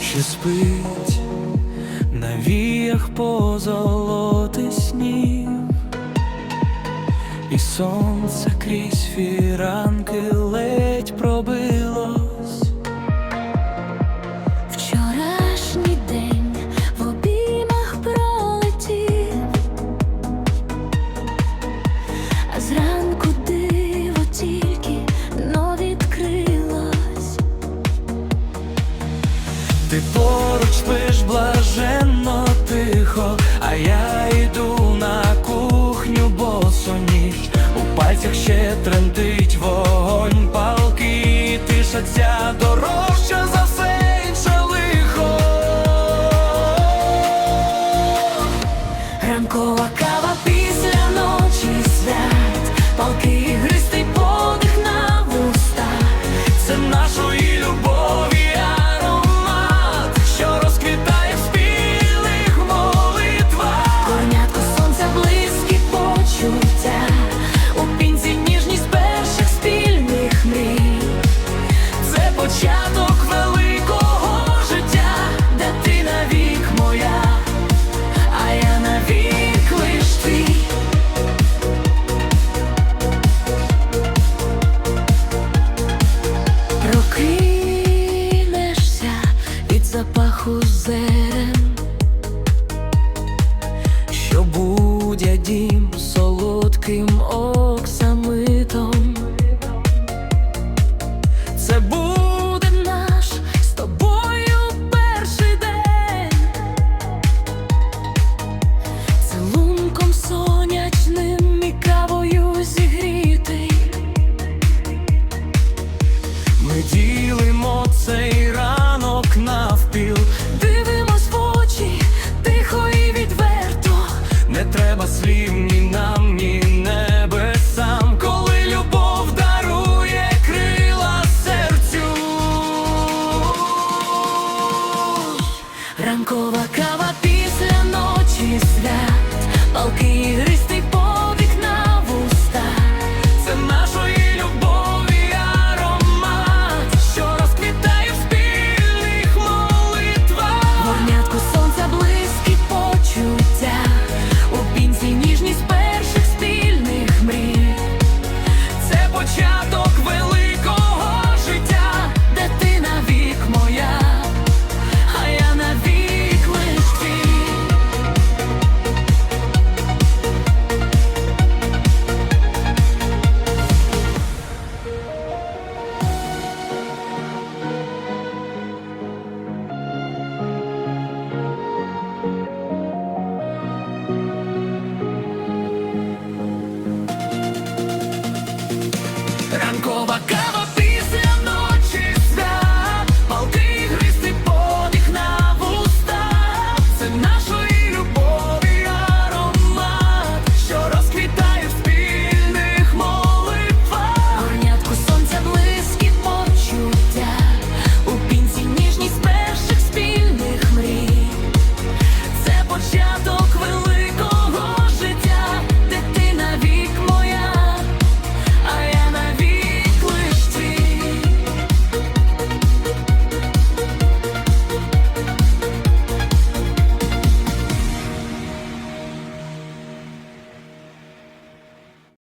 Чи спить на віях позолотий сніг, і сонце крізь фіранки ледь пробило. Ти поруч спиш блаженно тихо, а я йду на кухню босоніж У пальцях ще тремтить вогонь палки, тиша ця дорожча за все Ділимо цей ранок навпіл, дивимось в очі, тихо і відверто. Не треба слів ні нам, ні небесам, коли любов дарує крила серцю. Ранкова кава після ночі свят, палки гристи.